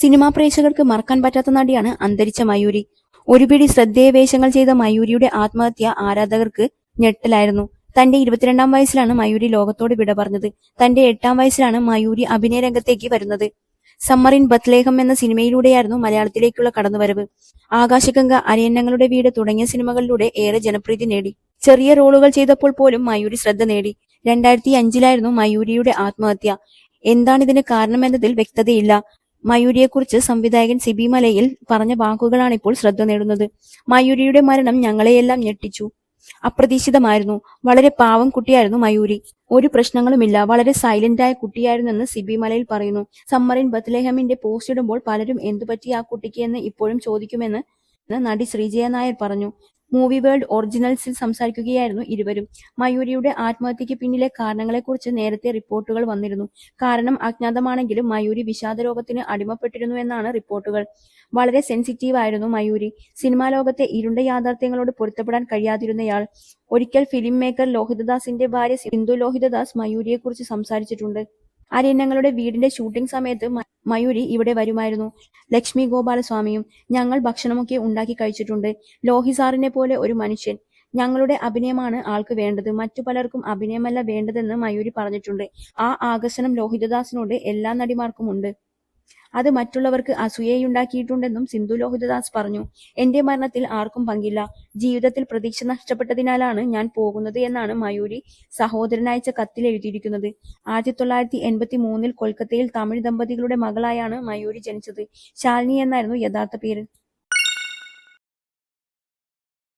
Cinema പ്രേക്ഷകർക്ക് മറക്കാൻ പറ്റാത്ത നടിയാണ് അന്തരിച്ച മയൂരി. ഒരുപിടി ശ്രദ്ധേയ വേഷങ്ങൾ ചെയ്ത മയൂരിയുടെ ആത്മഹത്യ ആരാധകർക്ക് ഞെട്ടലായിരുന്നു. തന്റെ ഇരുപത്തിരണ്ടാം വയസ്സിലാണ് മയൂരി ലോകത്തോട് വിട പറഞ്ഞത്. തന്റെ എട്ടാം വയസ്സിലാണ് മയൂരി അഭിനയ രംഗത്തേക്ക് വരുന്നത്. സമ്മർ ഇൻ ബത്ലേഹം എന്ന സിനിമയിലൂടെയായിരുന്നു മലയാളത്തിലേക്കുള്ള കടന്നുവരവ്. ആകാശഗംഗ അരയന്നങ്ങളുടെ വീട് തുടങ്ങിയ സിനിമകളിലൂടെ ഏറെ ജനപ്രീതി നേടി. ചെറിയ റോളുകൾ ചെയ്തപ്പോൾ പോലും മയൂരി ശ്രദ്ധ നേടി. രണ്ടായിരത്തി അഞ്ചിലായിരുന്നു മയൂരിയുടെ ആത്മഹത്യ. എന്താണിതിന് കാരണമെന്നതിൽ വ്യക്തതയില്ല. മയൂരിയെക്കുറിച്ച് സംവിധായകൻ സിബി മലയിൽ പറഞ്ഞ വാക്കുകളാണ് ഇപ്പോൾ ശ്രദ്ധ നേടുന്നത്. മയൂരിയുടെ മരണം ഞങ്ങളെയെല്ലാം ഞെട്ടിച്ചു. അപ്രതീക്ഷിതമായിരുന്നു. വളരെ പാവം കുട്ടിയായിരുന്നു മയൂരി. ഒരു പ്രശ്നങ്ങളുമില്ല. വളരെ സൈലന്റ് ആയ കുട്ടിയായിരുന്നെന്ന് സിബി മലയിൽ പറയുന്നു. സമ്മറിൻ ബത്ലേഹമിന്റെ പോസ്റ്റ് ഇടുമ്പോൾ പലരും എന്തുപറ്റി ആ കുട്ടിക്ക് എന്ന് ഇപ്പോഴും ചോദിക്കുമെന്ന് നടി ശ്രീജയ നായർ പറഞ്ഞു. മൂവി വേൾഡ് ഒറിജിനൽസിൽ സംസാരിക്കുകയായിരുന്നു ഇരുവരും. മയൂരിയുടെ ആത്മഹത്യയ്ക്ക് പിന്നിലെ കാരണങ്ങളെക്കുറിച്ച് നേരത്തെ റിപ്പോർട്ടുകൾ വന്നിരുന്നു. കാരണം അജ്ഞാതമാണെങ്കിലും മയൂരി വിഷാദരോഗത്തിന് അടിമപ്പെട്ടിരുന്നു എന്നാണ് റിപ്പോർട്ടുകൾ. വളരെ സെൻസിറ്റീവ് ആയിരുന്നു മയൂരി. സിനിമാ ലോകത്തെ ഇരുണ്ട യാഥാർത്ഥ്യങ്ങളോട് പൊരുത്തപ്പെടാൻ കഴിയാതിരുന്നയാൾ. ഒരിക്കൽ ഫിലിം മേക്കർ ലോഹിതദാസിന്റെ ഭാര്യ സിന്ധു ലോഹിതദാസ് മയൂരിയെക്കുറിച്ച് സംസാരിച്ചിട്ടുണ്ട്. അരയന്നങ്ങളുടെ വീടിന്റെ ഷൂട്ടിംഗ് സമയത്ത് മയൂരി ഇവിടെ വരുമായിരുന്നു. ലക്ഷ്മി ഗോപാലസ്വാമിയും ഞങ്ങൾ ഭക്ഷണമൊക്കെ ഉണ്ടാക്കി കഴിച്ചിട്ടുണ്ട്. ലോഹി സാറിനെ പോലെ ഒരു മനുഷ്യൻ. ഞങ്ങളുടെ അഭിനയമാണ് ആൾക്ക് വേണ്ടത്. മറ്റു പലർക്കും അഭിനയമല്ല വേണ്ടതെന്ന് മയൂരി പറഞ്ഞിട്ടുണ്ട്. ആ ആകർഷണം ലോഹിതദാസിനോട് എല്ലാ നടിമാർക്കും ഉണ്ട് അത് മറ്റുള്ളവർക്ക് അസൂയയുണ്ടാക്കിയിട്ടുണ്ടെന്നും സിന്ധു ലോഹിതദാസ് പറഞ്ഞു. എന്റെ മരണത്തിൽ ആർക്കും പങ്കില്ല. ജീവിതത്തിൽ പ്രതീക്ഷ നഷ്ടപ്പെട്ടതിനാലാണ് ഞാൻ പോകുന്നത് എന്നാണ് മയൂരി സഹോദരനയച്ച കത്തിൽ എഴുതിയിരിക്കുന്നത്. ആയിരത്തി തൊള്ളായിരത്തി എൺപത്തി മൂന്നിൽ കൊൽക്കത്തയിൽ തമിഴ് ദമ്പതികളുടെ മകളായാണ് മയൂരി ജനിച്ചത്. ശാലിനി എന്നായിരുന്നു യഥാർത്ഥ പേര്.